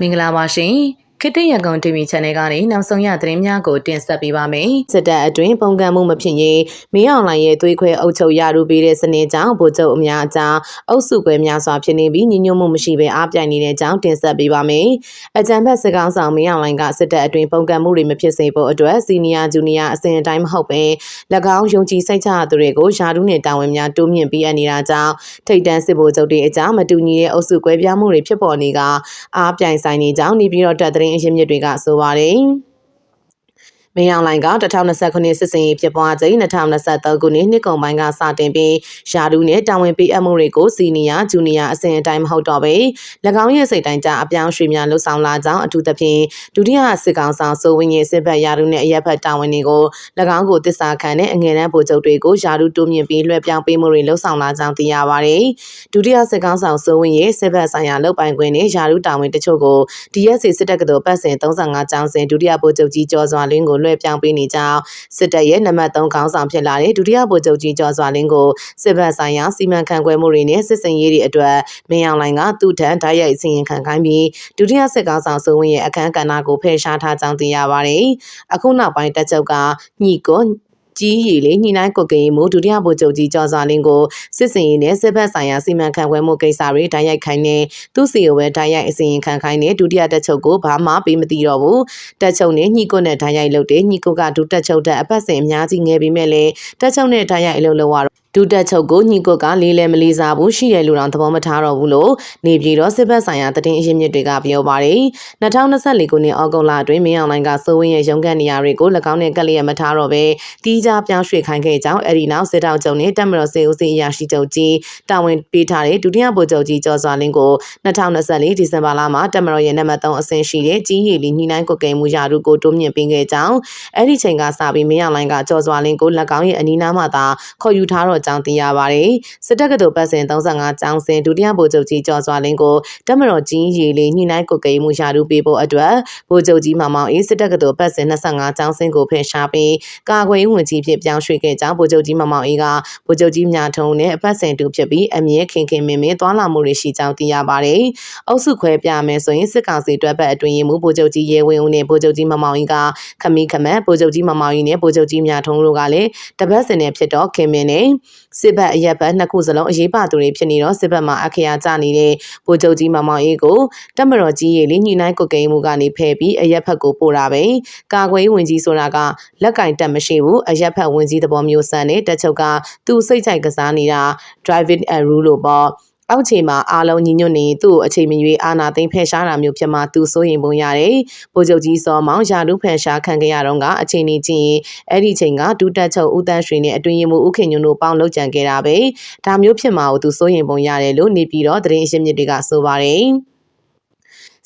မင်္ဂလာပါရှင် ခေတ္တရကုံ TV Channel ကနေနောက်ဆုံးရသတင်းများကိုတင်ဆက်ပေးပါမယ်။စစ်တပ်အတွင်းပုံကံမှုမဖြစ်ရင်မင်းအောင်လှိုင်ရဲ့သွေးခွဲအုပ်ချုပ်ရရူပေးတဲ့စနစ်ကြောင့်ဗိုလ်ချုပ်အများအကြားအုပ်စုကွဲများစွာဖြစ်နေပြီးညီညွတ်မှုမရှိဘဲအားပြိုင်နေတဲ့အကြောင်းတင်ဆက်ပေးပါမယ်။အကြံဖက်စကောင်းဆောင်မင်းအောင်လှိုင်ကစစ်တပ်အတွင်းပုံကံမှုတွေမဖြစ်စေဖို့အတွက်စီနီယာဂျူနီယာအစဉ်အတိုင်းမဟုတ်ပဲ၎င်းယုံကြည်စိတ်ချရသူတွေကိုယာရုနဲ့တာဝန်များတိုးမြင့်ပေးအပ်နေတာကြောင့်ထိတ်တန်းစစ်ဗိုလ်ချုပ်တွေအကြားမတူညီတဲ့အုပ်စုကွဲပြားမှုတွေဖြစ်ပေါ်နေကအားပြိုင်ဆိုင်နေကြောင်းနေပြည်တော်တပ်သတင်းအရင်းမြစ်တွေကဆိုပါတယ်။ မင်းအောင်လှိုင်က2029စစ်စင်ရေးဖြစ်ပွားချိန်2023ခုနှစ်နှစ်ကုန်ပိုင်းကစတင်ပြီးယာဒူးနဲ့တာဝန်ပေးအပ်မှုတွေကိုစီနီယာဂျူနီယာအဆင့်အတိုင်းမဟုတ်တော့ပဲ၎င်းရဲ့စိတ်တိုင်းကြအပြောင်းရွှေ့များလှုပ်ဆောင်လာကြောင်းအထူးသဖြင့်ဒုတိယစစ်ကောင်ဆောင်စိုးဝင်းရဲ့စစ်ဘက်ယာဒူးနဲ့အရက်ဘက်တာဝန်တွေကို၎င်းကိုတစ္ဆာခံတဲ့အငယ်တန်းဗိုလ်ချုပ်တွေကိုယာဒူးတိုးမြင့်ပြီးလွှဲပြောင်းပေးမှုတွေလှုပ်ဆောင်လာကြောင်းသိရပါတယ်။ဒုတိယစစ်ကောင်ဆောင်စိုးဝင်းရဲ့စစ်ဘက်ဆိုင်ရာလုပ်ပိုင်ခွင့်နဲ့ယာဒူးတာဝန်တချို့ကို DSC စစ်တပ်ကတော်ပတ်စဉ်35ကျောင်းစဉ်ဒုတိယဗိုလ်ချုပ်ကြီးကျော်စွာလင်းကိုလွှဲပြောင်းပေးနေကြောင်းစစ်တပ်ရဲ့နံပါတ်3ခေါင်းဆောင်ဖြစ်လာတဲ့ဒုတိယဗိုလ်ချုပ်ကြီးကျော်စွာလင်းကိုစစ်ဘက်ဆိုင်ရာစီမံခန့်ခွဲမှုတွေနဲ့စစ်စင်ရေးတွေအတွက်မင်းအောင်လှိုင်ကသူ့ထံဓာတ်ရိုက်စီရင်ခံခိုင်းပြီးဒုတိယစစ်ကောင်ဆောင်စိုးဝင်းရဲ့အခမ်းကဏ္ဍကိုဖယ်ရှားထားကြောင်းသိရပါတယ်။အခုနောက်ပိုင်းတပ်ချုပ်ကညှိကို ကြီးရီလေးညှိနှိုင်းကွက်ကရင်မှုဒုတိယဗိုလ်ချုပ်ကြီးကျော်စွာလင်းကိုစစ်စင်ရေးနဲ့စစ်ဘက်ဆိုင်ရာစီမံခန့်ခွဲမှုကိစ္စတွေတိုက်ရိုက်ခိုင်းနေသူစီကိုပဲတိုက်ရိုက်အစီရင်ခံခိုင်းနေဒုတိယတက်ချုပ်ကိုဘာမှပေးမသိတော့ဘူးတက်ချုပ်နဲ့ညှိကွနဲ့တိုက်ရိုက်လုပ်တယ်ညှိကွကဒုတက်ချုပ်တဲ့အပတ်စဉ်အများကြီးငယ်ပြီးမဲ့လေတက်ချုပ်နဲ့တိုက်ရိုက်အလုပ်လုပ်ရတော့ဒုတက်ချုပ်ကိုညီကုတ်ကလေးလဲမလေးစားဘူးရှိတယ်လို့တော့သဘောမထားတော့ဘူးလို့နေပြည်တော်စစ်ဘက်ဆိုင်ရာတည်င်းအရင်းမြစ်တွေကပြောပါတယ်2024ခုနှစ်ဩဂုတ်လအတွင်းမင်းအောင်လိုင်ကစိုးဝင်းရဲ့ရုံးကန်နေရာတွေကို၎င်းနဲ့ကက်လျက်မထားတော့ပဲတီးခြားပြောင်းရွှေ့ခိုင်းခဲ့ကြောင်းအဲဒီနောက်စစ်တောက်ချုပ်နဲ့တက်မတော်စေဦးစီအရာရှိချုပ်ကြီးတာဝန်ပေးထားတဲ့ဒုတိယဗိုလ်ချုပ်ကြီးကျော်စွာလင်းကို2024ဒီဇင်ဘာလမှာတက်မတော်ရဲ့နံပါတ်3အဆင့်ရှိတဲ့ကြီးရီလီညှိနှိုင်းကွက်ကဲမှုရာထူးကိုတိုးမြင့်ပေးခဲ့ကြောင်းအဲဒီချိန်ကစပြီးမင်းအောင်လိုင်ကကျော်စွာလင်းကို၎င်းရဲ့အနီးနားမှာသာခေါ်ယူထားတော့ကြောင်းသိရပါတယ်။စစ်တပ်ကတော်ပတ်စဉ်35ကျောင်းစဉ်ဒုတိယဗိုလ်ချုပ်ကြီးကျော်စွာလင်းကိုတမတော်ကြီးရေလေးညှိနှိုင်းကုတ်ကိမှုရာထူးပေးဖို့အတွက်ဗိုလ်ချုပ်ကြီးမောင်မောင်အေးစစ်တပ်ကတော်ပတ်စဉ်25ကျောင်းစဉ်ကိုဖယ်ရှားပြီးကာကွယ်ဝင်ကြီးဖြစ်ပြောင်းရွှေ့ခဲ့ကြောင်းဗိုလ်ချုပ်ကြီးမောင်မောင်အေးကဗိုလ်ချုပ်ကြီးမြထုံနဲ့အပတ်စဉ်တူဖြစ်ပြီးအမြဲခင်ခင်မင်းမင်းသွာလာမှုတွေရှိကြောင်းသိရပါတယ်။အုပ်စုခွဲပြမယ်ဆိုရင်စစ်ကောင်စီတွက်ပတ်အတွင်းရင်မူဗိုလ်ချုပ်ကြီးရဲဝင်းဦးနဲ့ဗိုလ်ချုပ်ကြီးမောင်မောင်အေးကခမီးခမက်ဗိုလ်ချုပ်ကြီးမောင်မောင်အေးနဲ့ဗိုလ်ချုပ်ကြီးမြထုံတို့ကလည်းတပတ်စဉ်နဲ့ဖြစ်တော့ခင်မင်းနဲ့စစ်ဘက်အရက်ဘက်နှစ်ခုစလုံးအရေးပါသူတွေဖြစ်နေတော့စစ်ဘက်မှာအခရာကျနေတဲ့ဗိုလ်ချုပ်ကြီးမောင်မောင်အေးကိုတက်မတော်ကြီးရေလေးညှိနှိုင်းကုတ်ကိန်းမှုကနေဖယ်ပြီးအရက်ဘက်ကိုပို့တာပဲကာကွယ်ဝင်ကြီးဆိုတာကလက်ကင်တက်မရှိဘူးအရက်ဘက်ဝင်ကြီးသဘောမျိုးဆန်တဲ့တက်ချုပ်ကသူ့စိတ်ကြိုက်ကစားနေတာ driving a rule လို့ပေါ့ အောက်ခြေမှာအားလုံးညီညွတ်နေသူ့ကိုအချိန်မရွေးအာနာသိမ့်ဖယ်ရှားတာမျိုးဖြစ်မှသူစိုးရင်ပုံရတယ်။ဗိုလ်ချုပ်ကြီးစောမောင်ယာလူဖယ်ရှားခံခဲ့ရတော့ကအချိန်ကြီးကြည့်ရင်အဲ့ဒီချိန်ကဒုတက်ချုပ်ဦးတန်းရွှေနဲ့အတွင်ရင်မှုဥခင်ညွန့်တို့ပေါင်းလောက်ကြံခဲ့တာပဲ။ဒါမျိုးဖြစ်မှာကိုသူစိုးရင်ပုံရတယ်လို့နေပြီးတော့သတင်းအရှင်းမြစ်တွေကဆိုပါတယ်။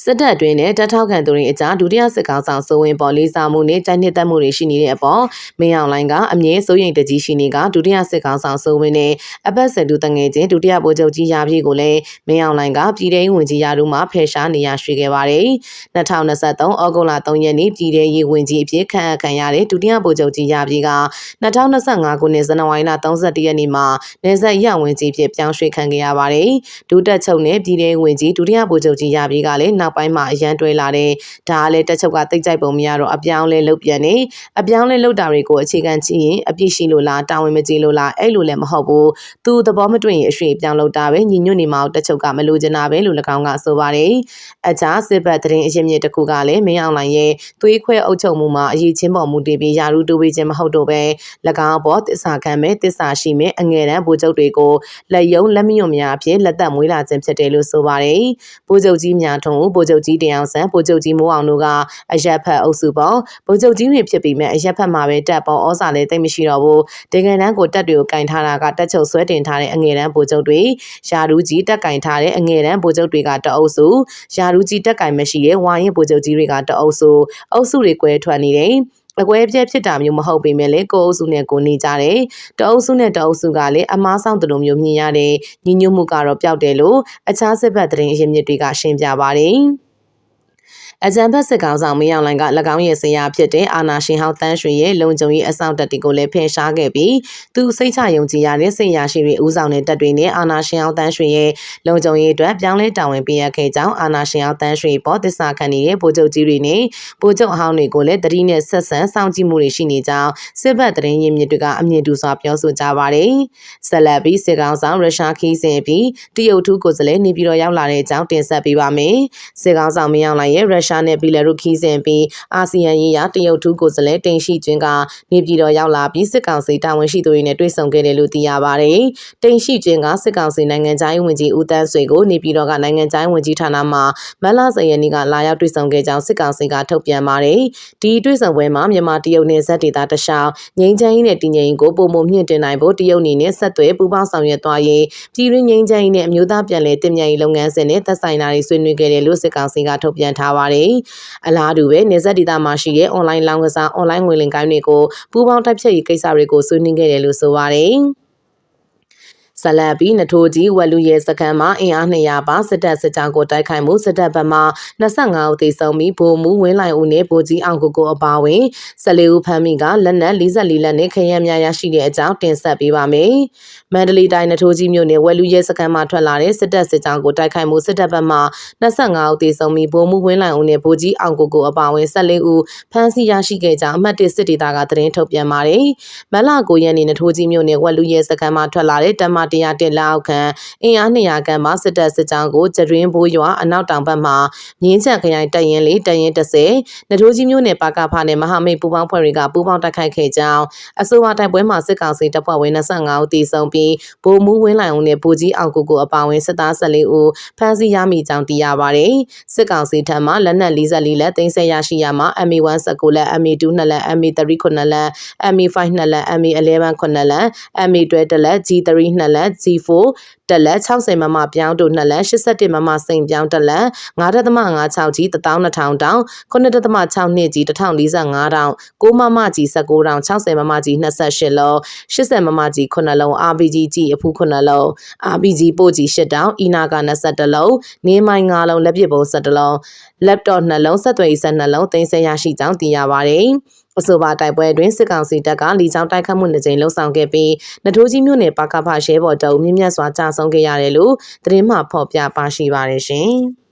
စစ်တပ်အတွင်းနဲ့တပ်ထောက်ခံသူတွေအကြားဒုတိယစစ်ကောင်ဆောင်စိုးဝင်ပေါ်လေးစားမှုနဲ့တိုက်နှစ်သက်မှုတွေရှိနေတဲ့အပေါ်မင်းအောင်လိုင်းကအမြဲစိုးရိမ်တကြီးရှိနေကဒုတိယစစ်ကောင်ဆောင်စိုးဝင်နဲ့အပတ်စတူတငယ်ချင်းဒုတိယဗိုလ်ချုပ်ကြီးရာပြည့်ကိုလည်းမင်းအောင်လိုင်းကပြည်ထောင်ဝင်ကြီးရာထူးမှာဖယ်ရှားနေရရှိခဲ့ပါတယ်။2023ဩဂုတ်လ3ရက်နေ့ပြည်ထောင်ရေးဝင်ကြီးအဖြစ်ခန့်အပ်ခံရတဲ့ဒုတိယဗိုလ်ချုပ်ကြီးရာပြည့်က2025ခုနှစ်ဇန်နဝါရီလ31ရက်နေ့မှာနေဆက်ရဝင်ကြီးဖြစ်ပြောင်းရွှေ့ခံခဲ့ရပါတယ်။ဒုတက်ချုပ်နဲ့ပြည်ထောင်ဝင်ကြီးဒုတိယဗိုလ်ချုပ်ကြီးရာပြည့်ကလည်းနောက်ပိုင်းမှာအရန်တွဲလာတဲ့ဒါကလည်းတက်ချုပ်ကတိတ်ကြိုက်ပုံမရတော့အပြောင်းလဲလုပ်ပြန်နေအပြောင်းလဲလုပ်တာတွေကိုအခြေခံကြည့်ရင်အပြစ်ရှိလို့လားတာဝန်မကျေလို့လားအဲ့လိုလည်းမဟုတ်ဘူးသူသဘောမတွေ့ရင်အရွှေ့ပြောင်းလုပ်တာပဲညီညွတ်နေမှာတက်ချုပ်ကမလိုချင်တာပဲလို့၎င်းကဆိုပါတယ်အကြစစ်ဘက်သတင်းအရင်းမြစ်တစ်ခုကလည်းမင်းအောင်လိုင်ရဲ့သွေးခွဲအုပ်ချုပ်မှုမှာအရေးချင်းပေါ်မူတည်ပြီးယာရုတိုးပေးခြင်းမဟုတ်တော့ပဲ၎င်းပေါ်တစ္ဆာခံမဲ့တစ္ဆာရှိမဲ့အငယ်တန်းဗိုလ်ချုပ်တွေကိုလက်ယုံလက်မယွံများအဖြစ်လက်သက်မွေးလာခြင်းဖြစ်တယ်လို့ဆိုပါတယ်ဗိုလ်ချုပ်ကြီးများထုံဗိုလ်ချုပ်ကြီးတင်အောင်ဆန်းဗိုလ်ချုပ်ကြီးမိုးအောင်တို့ကအရက်ဖက်အုပ်စုပေါ့ဗိုလ်ချုပ်ကြီးတွေဖြစ်ပြီးမဲ့အရက်ဖက်မှာပဲတက်ပေါ်ဩစာလည်းတိတ်မရှိတော့ဘူးဒေဂန်တန်းကိုတက်တွေကိုကင်ထားတာကတက်ချုပ်ဆွဲတင်ထားတဲ့အငယ်တန်းဗိုလ်ချုပ်တွေယာရူးကြီးတက်ကင်ထားတဲ့အငယ်တန်းဗိုလ်ချုပ်တွေကတအုပ်စုယာရူးကြီးတက်ကင်မရှိတဲ့ဝါရင်ဗိုလ်ချုပ်ကြီးတွေကတအုပ်စုအုပ်စုတွေကွဲထွက်နေတယ် အကွဲပြက်ဖြစ်တာမျိုးမဟုတ်ပေမဲ့လေကိုအုပ်စုနဲ့ကိုနေကြတယ်တအုပ်စုနဲ့တအုပ်စုကလည်းအမားဆောင်တလူမျိုးမြင်ရတယ်ညီညွတ်မှုကတော့ပျောက်တယ်လို့အခြားစစ်ဘက်သတင်းအရင်းမြစ်တွေကရှင်းပြပါတယ် အကြံဖက်စစ်ကောင်ဆောင်မင်းအောင်လှိုင်က၎င်းရဲ့ဆရာဖြစ်တဲ့အာနာရှင်ဟောင်းတန်းရွှေရဲ့လုံခြုံရေးအဆောင်တပ်တွေကိုလည်းဖယ်ရှားခဲ့ပြီးသူစိတ်ချယုံကြည်ရတဲ့စိတ်ရရှိတွေဦးဆောင်တဲ့တပ်တွေနဲ့အာနာရှင်ဟောင်းတန်းရွှေရဲ့လုံခြုံရေးအတွက်ပြောင်းလဲတာဝန်ပေးရခဲ့ကြောင်းအာနာရှင်ဟောင်းတန်းရွှေပေါ်သစ္စာခံနေတဲ့ဗိုလ်ချုပ်ကြီးတွေနဲ့ဗိုလ်ချုပ်အဟောင်းတွေကိုလည်းတတိနဲ့ဆက်ဆံစောင့်ကြည့်မှုတွေရှိနေကြောင်းစစ်ဘက်သတင်းရင်းမြစ်တွေကအမြင့်တူစွာပြောဆိုကြပါတယ်။ဆက်လက်ပြီးစစ်ကောင်ဆောင်ရုရှားခီးစဉ်ပြီးတရုတ်ထူးကိုယ်စားလှယ်နေပြည်တော်ရောက်လာတဲ့အကြောင်းတင်ဆက်ပေးပါမယ်။စစ်ကောင်ဆောင်မင်းအောင်လှိုင်ရဲ့ရုရှားနဲ့ဘီလာရုခီးစဉ်ပြီးအာဆီယံရေးရာတရုတ်ထူးကိုယ်စားလှယ်တင်ရှိကျွင်းကနေပြည်တော်ရောက်လာပြီးစစ်ကောင်စီတာဝန်ရှိသူတွေနဲ့တွေ့ဆုံခဲ့တယ်လို့သိရပါတယ်။တင်ရှိကျွင်းကစစ်ကောင်စီနိုင်ငံခြားရေးဝန်ကြီးဦးတန်းဆွေကိုနေပြည်တော်ကနိုင်ငံခြားရေးဝန်ကြီးဌာနမှမတ်လ10ရက်နေ့ကလာရောက်တွေ့ဆုံခဲ့ကြောင်းစစ်ကောင်စီကထုတ်ပြန်ပါတယ်။ဒီတွေ့ဆုံပွဲမှာမြန်မာတရုတ်နယ်စပ်ဒေသတခြားငြိမ်းချမ်းရေးနဲ့တည်ငြိမ်ရေးကိုပုံမမြင့်တင်နိုင်ဖို့တရုတ်အနေနဲ့ဆက်သွယ်ပူးပေါင်းဆောင်ရွက်သွားရေးပြည်တွင်းငြိမ်းချမ်းရေးနဲ့အမျိုးသားပြန်လည်တည်မြဲရေးလုပ်ငန်းစဉ်နဲ့သက်ဆိုင်တာတွေဆွေးနွေးခဲ့တယ်လို့စစ်ကောင်စီကထုတ်ပြန်ထားပါတယ်။အလားတူပဲနေဆက်ဒေတာမှာရှိတဲ့ online လောင်းကစား online ငွေလိမ်ကိုင်းတွေကိုပူးပေါင်းတိုက်ဖြတ်ရေးကိစ္စတွေကိုဆွေးနွေးခဲ့တယ်လို့ဆိုပါတယ်။ ဆလတ်ပြီးနထိုးကြီးဝက်လူရဲစခန်းမှာအင်အား200ပါစစ်တပ်စစ်ကြောင်းကိုတိုက်ခိုက်မှုစစ်တပ်ဘက်မှ25ဦးသေဆုံးပြီးဗိုလ်မှူးဝင်းလိုက်ဦးနဲ့ဗိုလ်ကြီးအောင်ကိုကိုအပါဝင်14ဦးဖမ်းမိကလက်နက်44လက်နဲ့ခရမ်းများရရှိတဲ့အကြောင်းတင်ဆက်ပေးပါမယ်။မန္တလေးတိုင်းနထိုးကြီးမြို့နယ်ဝက်လူရဲစခန်းမှာထွက်လာတဲ့စစ်တပ်စစ်ကြောင်းကိုတိုက်ခိုက်မှုစစ်တပ်ဘက်မှ25ဦးသေဆုံးပြီးဗိုလ်မှူးဝင်းလိုက်ဦးနဲ့ဗိုလ်ကြီးအောင်ကိုကိုအပါဝင်14ဦးဖမ်းဆီးရရှိခဲ့ကြောင်းအမှတ်1စစ်ဒေသကသတင်းထုတ်ပြန်ပါတယ်။မလ9ရက်နေ့နထိုးကြီးမြို့နယ်ဝက်လူရဲစခန်းမှာထွက်လာတဲ့တမ100တက်လက်အောက်ခံအင်အား200ခန့်မှစစ်တပ်စစ်ကြောင်းကိုကျရင်းဘိုးရွာအနောက်တောင်ဘက်မှမြင်းချံခရိုင်တပ်ရင်းလေးတပ်ရင်း30နထိုးကြီးမြို့နယ်ပါကဖနဲ့မဟာမိတ်ပူပေါင်းဖွဲ့တွေကပူပေါင်းတိုက်ခိုက်ခဲ့ကြောင်းအဆိုပါတိုက်ပွဲမှာစစ်ကောင်စီတပ်ဖွဲ့ဝင်25ဦးသေဆုံးပြီးဗိုလ်မှူးဝင်းလိုင်ဦးနဲ့ဗိုလ်ကြီးအောင်ကိုကိုအပါအဝင်စစ်သား14ဦးဖမ်းဆီးရမိကြောင်းသိရပါတယ်စစ်ကောင်စီထံမှလက်နက်44လက်သိမ်းဆည်းရရှိရမှာ MA1 19လက် MA2 2လက် MA3 9လက် MA5 2လက် MA11 9လက် MA12 လက် G3 2လက် G4 တက်လက်60မမပြောင်းတို့2လက်81မမစိန်ပြောင်းတက်လက်9.56ကြီး12000တောင်9.6နှစ်ကြီး1045တောင်6မမကြီး19တောင်60မမကြီး28လုံး80မမကြီး9လုံး RPG ကြီးအဖူး9လုံး RPG ပို့ကြီး10တောင်အီနာက21လုံးနေမိုင်း9လုံးလက်ပစ်ပုံ17လုံး laptop 2လုံးဆက်သွယ်ရေးဆက်2လုံးတင်ဆက်ရရှိကြောင်းသိရပါတယ်အဆိုပါတိုက်ပွဲတွင်စစ်ကောင်စီတပ်ကလီချောင်းတိုက်ခတ်မှုနှစ်ကြိမ်လှုံ့ဆော်ခဲ့ပြီးနထိုးကြီးမြို့နယ်ပါကဖရဲဘော်တုံမြင့်မြတ်စွာကြာဆုံးခဲ့ရတယ်လို့သတင်းမှဖော်ပြပါရှိပါတယ်ရှင်။